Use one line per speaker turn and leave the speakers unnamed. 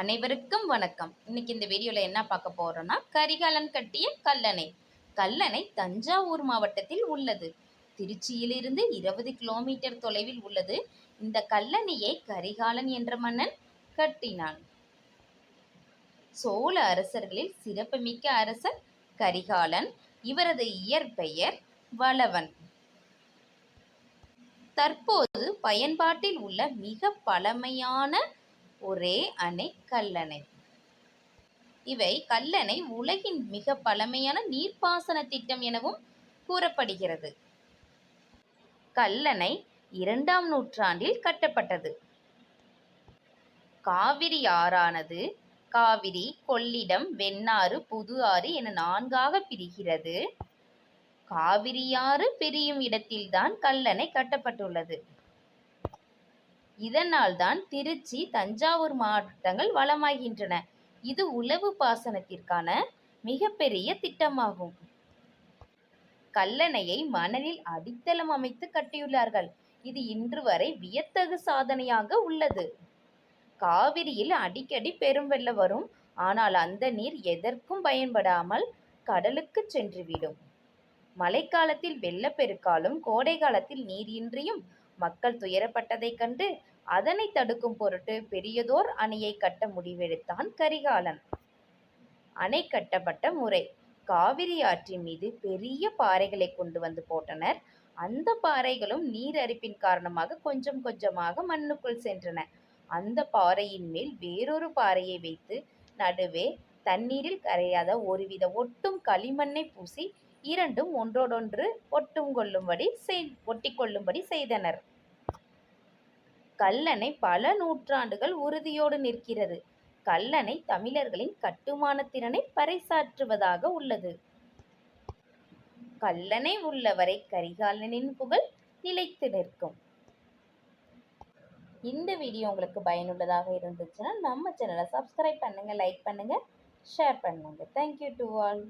அனைவருக்கும் வணக்கம். இன்னைக்கு இந்த வீடியோல என்ன பார்க்க போறோம்னா கரிகாலன் கட்டிய கல்லணை. கல்லணை தஞ்சாவூர் மாவட்டத்தில் உள்ளது. திருச்சியிலிருந்து இருபது கிலோமீட்டர் தொலைவில் உள்ளது. இந்த கல்லணையை கரிகாலன் என்ற மன்னன் கட்டினான். சோழ அரசர்களில் சிறப்புமிக்க அரசர் கரிகாலன். இவரது இயற்பெயர் வளவன். தற்போது பயன்பாட்டில் உள்ள மிக பழமையான ஒரே அணை கல்லணை. இவை கல்லணை உலகின் மிக பழமையான நீர்ப்பாசன திட்டம் எனவும் கூறப்படுகிறது. கல்லணை இரண்டாம் நூற்றாண்டில் கட்டப்பட்டது. காவிரி ஆறானது காவிரி கொள்ளிடம் வெண்ணாறு புது ஆறு என நான்காக பிரிகிறது. காவிரியாறு பிரியும் இடத்தில்தான் கல்லணை கட்டப்பட்டுள்ளது. இதனால்தான் திருச்சி தஞ்சாவூர் மாவட்டங்கள் வளமாகின்றன. இது உழவு பாசனத்திற்கான மிகப்பெரிய திட்டமாகும். கல்லணையை மணலில் அடித்தளம் அமைத்து கட்டியுள்ளார்கள். இது இன்று வரை வியத்தகு சாதனையாக உள்ளது. காவிரியில் அடிக்கடி பெரும் வெள்ளம் வரும். ஆனால் அந்த நீர் எதற்கும் பயன்படாமல் கடலுக்கு சென்றுவிடும். மழைக்காலத்தில் வெள்ளப்பெருக்காலும் கோடை காலத்தில் நீர் இன்றியும் மக்கள் துயரப்பட்டதைக் கண்டு அதனை தடுக்கும் பொருட்டு பெரியதோர் அணையை கட்ட முடிவெடுத்தான் கரிகாலன். அணை கட்டப்பட்ட முறை காவிரி ஆற்றின் மீது பெரிய பாறைகளை கொண்டு வந்து போட்டனர். அந்த பாறைகளும் நீர் அரிப்பின் காரணமாக கொஞ்சம் கொஞ்சமாக மண்ணுக்குள் சென்றன. அந்த பாறையின் மேல் வேறொரு பாறையை வைத்து நடுவே தண்ணீரில் கரையாத ஒருவித ஒட்டும் களிமண்ணை பூசி இரண்டும் ஒன்றோடொன்று ஒட்டும் கொள்ளும்படி செய் ஒட்டிக்கொள்ளும்படி செய்தனர். கல்லணை பல நூற்றாண்டுகள் உறுதியோடு நிற்கிறது. கல்லணை தமிழர்களின் கட்டுமான திறனை பறைசாற்றுவதாக உள்ளது. கல்லணை உள்ளவரை கரிகாலனின் புகழ் நிலைத்து நிற்கும். இந்த வீடியோ உங்களுக்கு பயனுள்ளதாக இருந்துச்சுன்னா நம்ம சேனலை சப்ஸ்கிரைப் பண்ணுங்கள் லைக் பண்ணுங்கள் ஷேர் பண்ணுங்கள் தேங்க்யூ டு ஆல்